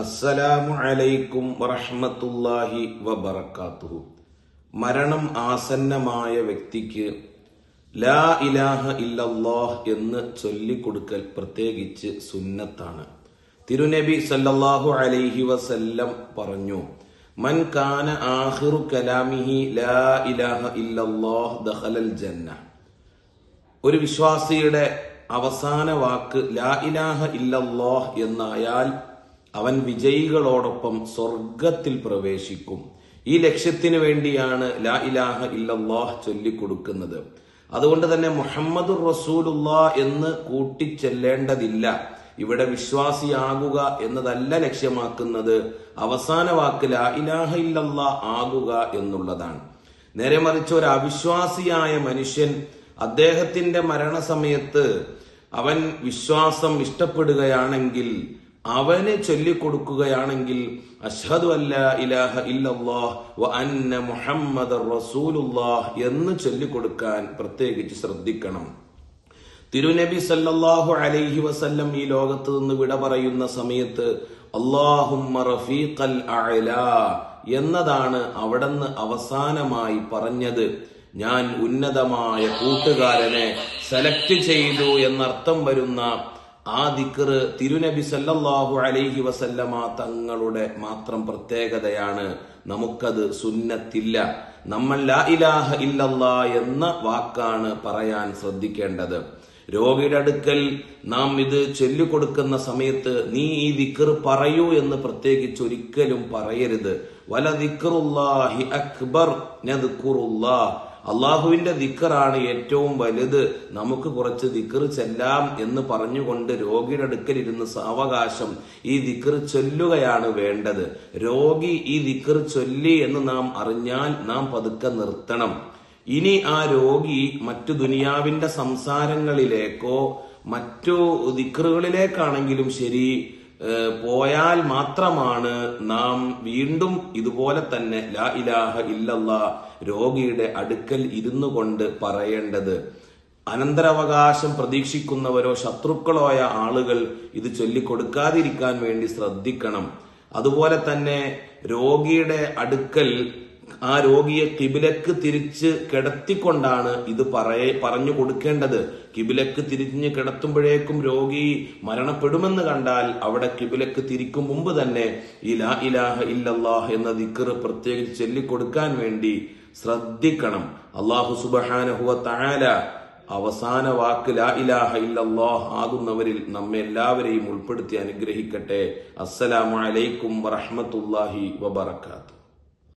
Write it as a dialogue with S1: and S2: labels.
S1: അസ്സലാമു അലൈക്കും വറഹ്മത്തുള്ളാഹി വബറകാതുഹു മരണം ആസന്നമായ വ്യക്തിക്ക് ലാ ഇലാഹ ഇല്ലല്ലാഹ് എന്ന് ചൊല്ലിക്കൊടുക്കൽ പ്രത്യേകിച്ച് സുന്നത്താണ്. തിരുനബി സല്ലല്ലാഹു അലൈഹി വസല്ലം പറഞ്ഞു മൻ കാന ആഹിറു കലാമിഹി ലാ ഇലാഹ ഇല്ലല്ലാഹ് ദഖലൽ ജന്ന. ഒരു വിശ്വാസിയുടെ അവസാന വാക്ക് ലാ ഇലാഹ ഇല്ലല്ലാഹ് എന്നായാൽ അവൻ വിജയികളോടൊപ്പം സ്വർഗത്തിൽ പ്രവേശിക്കും. ഈ ലക്ഷ്യത്തിന് വേണ്ടിയാണ് ലാ ഇലാഹ ഇല്ലല്ലാഹ് ചൊല്ലിക്കൊടുക്കുന്നത്. അതുകൊണ്ട് തന്നെ മുഹമ്മദ് റസൂലുള്ള എന്ന് കൂട്ടിച്ചെല്ലേണ്ടതില്ല. ഇവിടെ വിശ്വാസിയാകുക എന്നതല്ല ലക്ഷ്യമാക്കുന്നത്. അവസാന വാക്ക് ലാ ഇലാഹ ഇല്ലല്ലാ ആകുക എന്നുള്ളതാണ്. നേരെ മറിച്ച് ഒരു അവിശ്വാസിയായ മനുഷ്യൻ അദ്ദേഹത്തിന്റെ മരണസമയത്ത് അവൻ വിശ്വാസം ഇഷ്ടപ്പെടുകയാണെങ്കിൽ അവന് ചൊല്ലിക്കൊടുക്കുകയാണെങ്കിൽ അഷ്ഹദു ഇല്ലല്ലാഹ് വ എന്ന് ചൊല്ലിക്കൊടുക്കാൻ പ്രത്യേകിച്ച് ശ്രദ്ധിക്കണം. തിരുനബി സല്ലല്ലാഹു അലൈഹി വസല്ലം ഈ ലോകത്ത് നിന്ന് വിട പറയുന്ന സമയത്ത് അള്ളാഹുമ്മ റഫീഖൽ അഅല എന്നതാണ് അവിടുന്ന് അവസാനമായി പറഞ്ഞത്. ഞാൻ ഉന്നതമായ കൂട്ടുകാരനെ സെലക്ട് ചെയ്തു എന്നർത്ഥം വരുന്ന ആ ദിക്കറ് തിരുനബി സല്ലല്ലാഹു അലൈഹി വസല്ലമ തങ്ങളുടെ മാത്രം പ്രത്യേകതയാണ്. നമുക്കത് സുന്നത്തില്ല. നമ്മൾ ലാ ഇലാഹ ഇല്ലല്ലാ എന്ന വാക്കാണ് പറയാൻ ശ്രദ്ധിക്കേണ്ടത്. രോഗിയുടെ അടുക്കൽ നാം ഇത് ചൊല്ലിക്കൊടുക്കുന്ന സമയത്ത് നീ ഈ ദിക്കർ പറയൂ എന്ന് പ്രത്യേകിച്ച് ഒരിക്കലും പറയരുത്. വല ദിക്കറുല്ലാഹി അക്ബർ നദ്കുറുല്ലാഹ്. അള്ളാഹുവിന്റെ ദിക്കറാണ് ഏറ്റവും വലുത്. നമുക്ക് കുറച്ച് ദിക്കർ ചെല്ലാം എന്ന് പറഞ്ഞുകൊണ്ട് രോഗിയുടെ അടുക്കലിരുന്ന് സാവകാശം ഈ ദിക്കർ ചൊല്ലുകയാണ് വേണ്ടത്. രോഗി ഈ ദിക്കർ ചൊല്ലി എന്ന് നാം അറിഞ്ഞാൽ നാം പതുക്കെ നിർത്തണം. ഇനി ആ രോഗി മറ്റു ദുനിയാവിന്റെ സംസാരങ്ങളിലേക്കോ മറ്റു ദിക്കറുകളിലേക്കാണെങ്കിലും ശരി പോയാൽ മാത്രമാണ് നാം വീണ്ടും ഇതുപോലെ തന്നെ ലാ ഇലാഹ ഇല്ലല്ല രോഗിയുടെ അടുക്കൽ ഇരുന്നു കൊണ്ട് പറയേണ്ടത്. അനന്തരാവകാശം പ്രതീക്ഷിക്കുന്നവരോ ശത്രുക്കളോ ആയ ആളുകൾ ഇത് ചൊല്ലിക്കൊടുക്കാതിരിക്കാൻ വേണ്ടി ശ്രദ്ധിക്കണം. അതുപോലെ തന്നെ രോഗിയുടെ അടുക്കൽ ആ രോഗിയെ കിബിലക്ക് തിരിച്ച് കിടത്തിക്കൊണ്ടാണ് ഇത് പറയ പറഞ്ഞു കൊടുക്കേണ്ടത്. കിബിലക്ക് തിരിഞ്ഞ് കിടത്തുമ്പോഴേക്കും രോഗി മരണപ്പെടുമെന്ന് കണ്ടാൽ അവിടെ കിബിലക്ക് തിരിക്കും മുമ്പ് തന്നെ ഇലാ ഇലാഹ ഇല്ലല്ലാഹ് എന്ന ദിക്കർ പ്രത്യേകിച്ച് ചൊല്ലിക്കൊടുക്കാൻ വേണ്ടി ശ്രദ്ധിക്കണം. അള്ളാഹു സുബഹാനഹുവ താല അവസാന വാക്ക് ലാ ഇലാഹ ഇല്ലല്ലാഹ് ആകുന്നവരിൽ നമ്മെ എല്ലാവരെയും ഉൾപ്പെടുത്തി അനുഗ്രഹിക്കട്ടെ. അസ്സലാമലൈക്കും അലൈക്കും വറഹ്മത്തുള്ളാഹി വബറകാതുഹു.